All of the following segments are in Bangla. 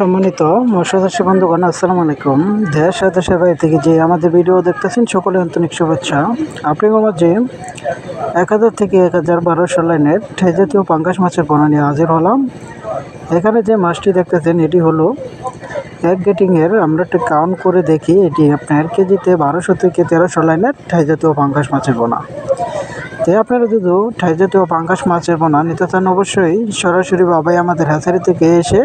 সম্মানিত মৎস্যচাষী বন্ধুগণ, আসসালামু আলাইকুম। দেশ দেশের বাইরে থেকে যে আমাদের ভিডিও দেখতেছেন সকলে আন্তরিক শুভেচ্ছা। আপনাদের মাঝে এক হাজার থেকে এক হাজার বারোশো লাইনের ঠে জাতীয় পাঙ্গাস মাছের পোনা নিয়ে হাজির হলাম। এখানে যে মাছটি দেখতেছেন, এটি হলো এক গেটিংয়ের, আমরা একটু কাউন্ট করে দেখি, এটি আপনার কেজিতে বারোশো থেকে তেরোশো লাইনের ঠে জাতীয় পাঙ্গাস মাছের পোনা। তো আপনারা যদি ঠাই জাতীয় পাঙ্গাস মাছের পোনা নিতে চান, অবশ্যই সরাসরি বাবাই আমাদের হ্যাচারি থেকে এসে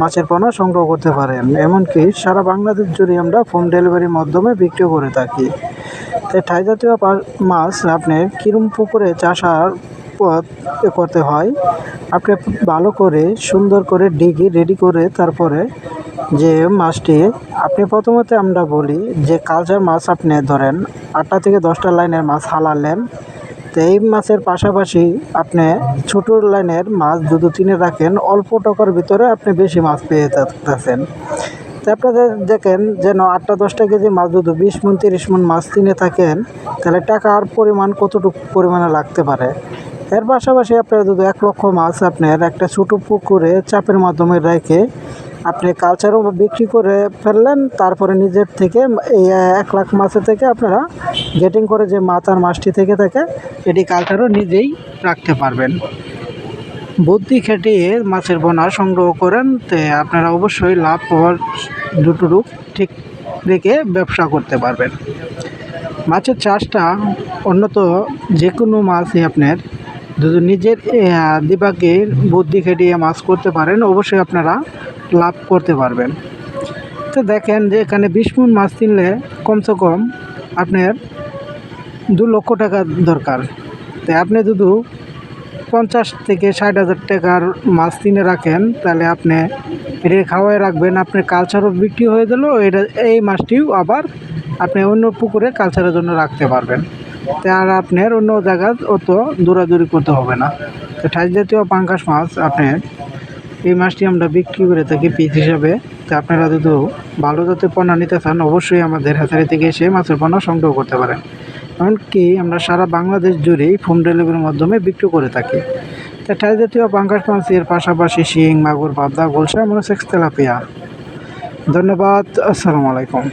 মাছের পোনা সংগ্রহ করতে পারেন। এমনকি সারা বাংলাদেশ জুড়ে আমরা হোম ডেলিভারির মাধ্যমে বিক্রি করে থাকি। তো ঠাই জাতীয় মাছ আপনি কিরম পুকুরে চাষার পথ করতে হয়, আপনি ভালো করে, সুন্দর করে ডিগি রেডি করে তারপরে যে মাছটি আপনি প্রথমত আমরা বলি যে কালচার মাছ আপনি ধরেন আটটা থেকে দশটা লাইনের মাছ হালালেন তো এই মাছের পাশাপাশি আপনি ছোটো লাইনের মাছ দুটো তিনে রাখেন, অল্প টাকার ভিতরে আপনি বেশি মাছ পেয়ে থাকতেছেন। তো আপনাদের দেখেন যেন আটটা দশটা কেজি মাছ দুটো বিশ মন, তিরিশ মন মাছ কিনে থাকেন, তাহলে টাকার পরিমাণ কতটুকু পরিমাণে লাগতে পারে? এর পাশাপাশি আপনার যদি এক লক্ষ মাছ আপনার একটা ছোটো পুকুরে চাপের মাধ্যমে রেখে আপনি কালচারও বিক্রি করে ফেললেন, তারপরে নিজের থেকে এই এক লাখ মাছের থেকে আপনারা গেটিং করে যে মাথার মাছটি থেকে থাকে, এটি কালচারও নিজেই রাখতে পারবেন। বুদ্ধি খেটিয়ে মাছের বোনা সংগ্রহ করেন, তে আপনারা অবশ্যই লাভ হওয়ার দুটুরুক ঠিক রেখে ব্যবসা করতে পারবেন। মাছের চাষটা অন্যত যে কোনো মাছই আপনার যদি নিজের দিবাগের বুদ্ধি খেটিয়ে মাছ করতে পারেন, অবশ্যই আপনারা লাভ করতে পারবেন। তো দেখেন যে এখানে বিশ মন মাছ কিনলে কমসে কম আপনার দু লক্ষ টাকা দরকার। তাই আপনি যদি পঞ্চাশ থেকে ষাট হাজার টাকার মাছ কিনে রাখেন, তাহলে আপনি এটা খাওয়াই রাখবেন। আপনার কালচারও বিক্রি হয়ে গেল, এটা, এই মাছটিও আবার আপনি অন্য পুকুরে কালচারের জন্য রাখতে পারবেন। তা আর আপনার অন্য জায়গায় অত দৌড়াদৌড়ি করতে হবে না। তো ঠাই জাতীয় পাঙ্কাশ মাছ আপনার এই মাছটি আমরা বিক্রি করে থাকি পিস হিসাবে। তো আপনারা যদি ভালো জাতের পণ্য নিতে চান, অবশ্যই আমাদের হ্যাচারি থেকে এসে মাছের পণ্য সংগ্রহ করতে পারেন। এমনকি আমরা সারা বাংলাদেশ জুড়েই হোম ডেলিভারির মাধ্যমে বিক্রি করে থাকি। তা ঠাই জাতীয় পাঙ্কাশ মাছের পাশাপাশি শিং, মাগুর, পাবদা গোলসা মনোসেক্স তেলাপিয়া। ধন্যবাদ, আসসালামু আলাইকুম।